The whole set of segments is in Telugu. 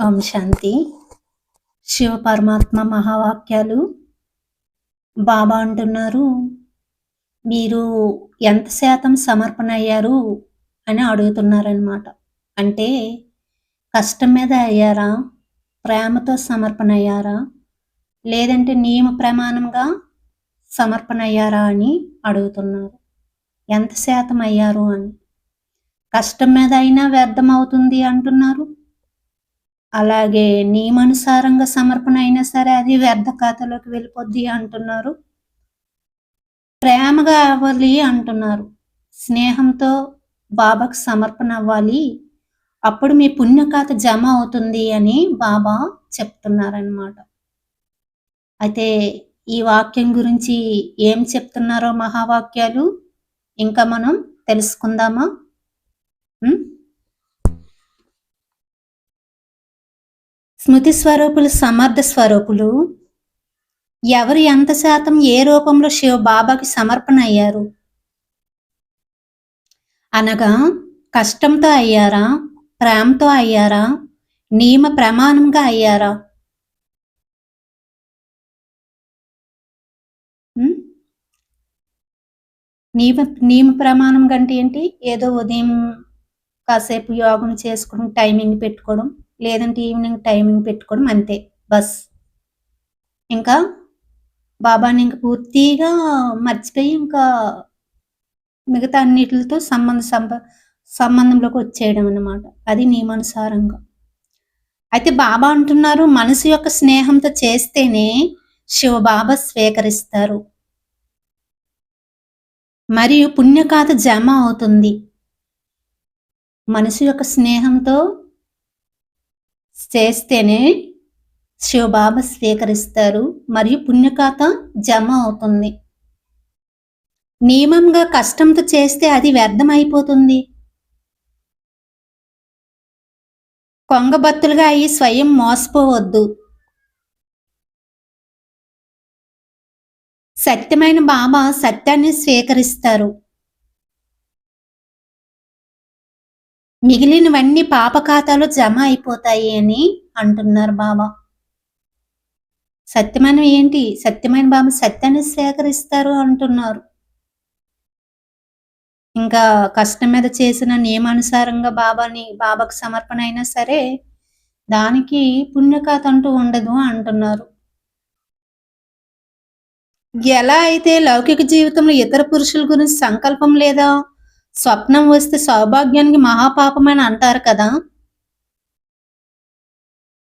ఓం శాంతి. శివ పరమాత్మ మహావాక్యాలు బాబా అంటున్నారు. మీరు ఎంత శాతం సమర్పణ అయ్యారు అని అడుగుతున్నారనమాట అంటే కష్టం మీద అయ్యారా? ప్రేమతో సమర్పణ అయ్యారా? లేదంటే నియమ ప్రమాణంగా సమర్పణ అయ్యారా అని అడుగుతున్నారు. ఎంత శాతం అయ్యారు అని. కష్టం మీద అయినా వ్యర్థం అవుతుంది అంటున్నారు. అలాగే నియమానుసారంగా సమర్పణ అయినా సరే అది వ్యర్థ ఖాతాలోకి వెళ్ళిపోద్ది అంటున్నారు. ప్రేమగా అవ్వాలి అంటున్నారు. స్నేహంతో బాబాకు సమర్పణ అవ్వాలి. అప్పుడు మీ పుణ్యఖాత జమ అవుతుంది అని బాబా చెప్తున్నారనమాట అయితే ఈ వాక్యం గురించి ఏం చెప్తున్నారో మహావాక్యాలు? ఇంకా మనం తెలుసుకుందామా? స్మృతి స్వరూపులు సమర్థ స్వరూపులు. ఎవరు ఎంత శాతం ఏ రూపంలో శివ బాబాకి సమర్పణ అయ్యారు? అనగా కష్టంతో అయ్యారా? ప్రేమతో అయ్యారా? నియమ ప్రమాణంగా అయ్యారా? నియమ నియమ ప్రమాణం కంటే ఏంటి? ఏదో ఉదయం కాసేపు యోగం చేసుకుని టైమింగ్ పెట్టుకోవడం. లేదంటే ఈవినింగ్ టైమింగ్ పెట్టుకోవడం అంతే బస్. ఇంకా బాబాని ఇంక పూర్తిగా మర్చిపోయి ఇంకా మిగతా అన్నిటితో సంబంధ సంబ సంబంధంలోకి వచ్చేయడం అన్నమాట. అది నియమానుసారంగా అయితే బాబా అంటున్నారు మనసు యొక్క స్నేహంతో చేస్తేనే శివ బాబా స్వీకరిస్తారు. మరియు పుణ్యకాత జమ అవుతుంది. మనసు యొక్క స్నేహంతో చేస్తేనే శివబాబా స్వీకరిస్తారు మరియు పుణ్యకాత జమ అవుతుంది. నియమంగా కష్టంతో చేస్తే అది వ్యర్థమైపోతుంది. కొంగబత్తులుగా అయి స్వయం మోసపోవద్దు. సత్యమైన బాబా సత్యాన్ని స్వీకరిస్తారు. మిగిలినవన్నీ పాప ఖాతాలో జమ అయిపోతాయి అని అంటున్నారు బాబా సత్యమైన ఏంటి? సత్యమైన బాబా సత్యాన్ని సేకరిస్తారు అంటున్నారు. ఇంకా కష్టం మీద చేసిన నియమానుసారంగా బాబాని బాబాకు సమర్పణ అయినా సరే దానికి పుణ్యకాత అంటూ ఉండదు అంటున్నారు. ఎలా అయితే లౌకిక జీవితంలో ఇతర పురుషుల గురించి సంకల్పం లేదా స్వప్నం వస్తే సౌభాగ్యానికి మహాపాపమని అంటారు కదా.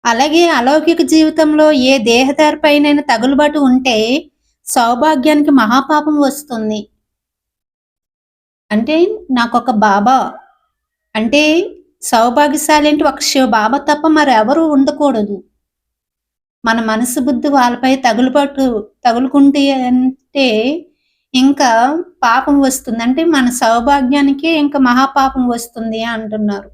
అలాగే అలౌకిక జీవితంలో ఏ దేహదారిపైన తగులుబాటు ఉంటే సౌభాగ్యానికి మహాపాపం వస్తుంది. అంటే నాకు ఒక బాబా. అంటే సౌభాగ్యశాలి అంటే ఒక శివ బాబా తప్ప మరి ఎవరు ఉండకూడదు. మన మనసు బుద్ధి వాళ్ళపై తగులుబాటు తగులుకుంటే అంటే ఇంకా పాపం వస్తుంది అంటే మన సౌభాగ్యానికి ఇంకా మహాపాపం వస్తుంది అంటున్నారు.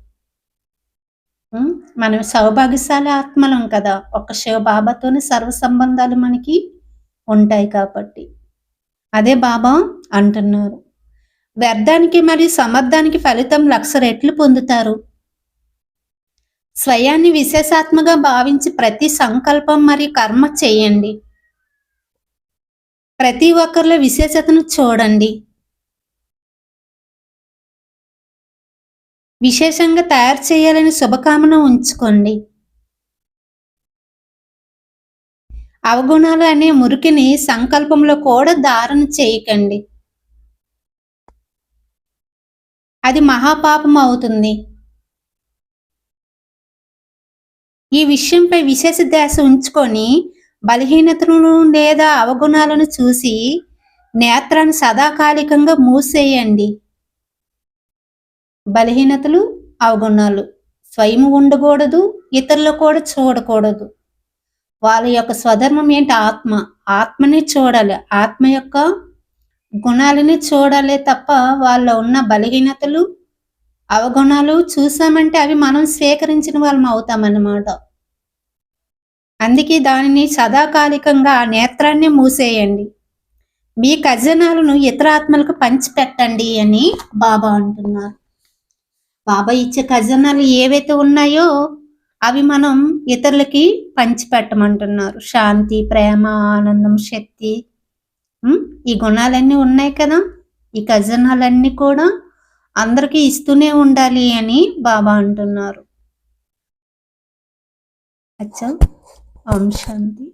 మనం సౌభాగ్యశాలి ఆత్మలం కదా. ఒక శివ బాబాతోనే సర్వ సంబంధాలు మనకి ఉంటాయి కాబట్టి. అదే బాబా అంటున్నారు. వ్యర్థానికి మరియు సమర్థానికి ఫలితం లక్ష రెట్లు పొందుతారు. స్వయాన్ని విశేషాత్మగా భావించి ప్రతి సంకల్పం మరియు కర్మ చేయండి. ప్రతి ఒక్కరిలో విశేషతను చూడండి. విశేషంగా తయారు చేయాలని శుభకామన ఉంచుకోండి. అవగుణాలు అనే మురికిని సంకల్పంలో కూడా ధారణ చేయకండి. అది మహాపాపం అవుతుంది. ఈ విషయంపై విశేష ధ్యాస ఉంచుకొని బలహీనతలను లేదా అవగుణాలను చూసి నేత్రాన్ని సదాకాలికంగా మూసేయండి. బలహీనతలు అవగుణాలు స్వయం ఉండకూడదు ఇతరులు కూడా చూడకూడదు. వాళ్ళ యొక్క స్వధర్మం ఏంటి? ఆత్మ. ఆత్మని చూడాలి. ఆత్మ యొక్క గుణాలని చూడాలి తప్ప వాళ్ళ ఉన్న బలహీనతలు అవగుణాలు చూసామంటే అవి మనం స్వీకరించిన వాళ్ళం అవుతామన్నమాట. అందుకే దానిని సదాకాలికంగా నేత్రాన్ని మూసేయండి. మీ ఖజనాలను ఇతర ఆత్మలకు పంచిపెట్టండి అని బాబా అంటున్నారు. బాబా ఇచ్చే ఖజనాలు ఏవైతే ఉన్నాయో అవి మనం ఇతరులకి పంచిపెట్టమంటున్నారు. శాంతి ప్రేమ ఆనందం శక్తి. ఈ గుణాలన్నీ ఉన్నాయి కదా. ఈ ఖజనాలన్నీ కూడా అందరికీ ఇస్తూనే ఉండాలి అని బాబా అంటున్నారు. అచ్చా. ఓం శాంతి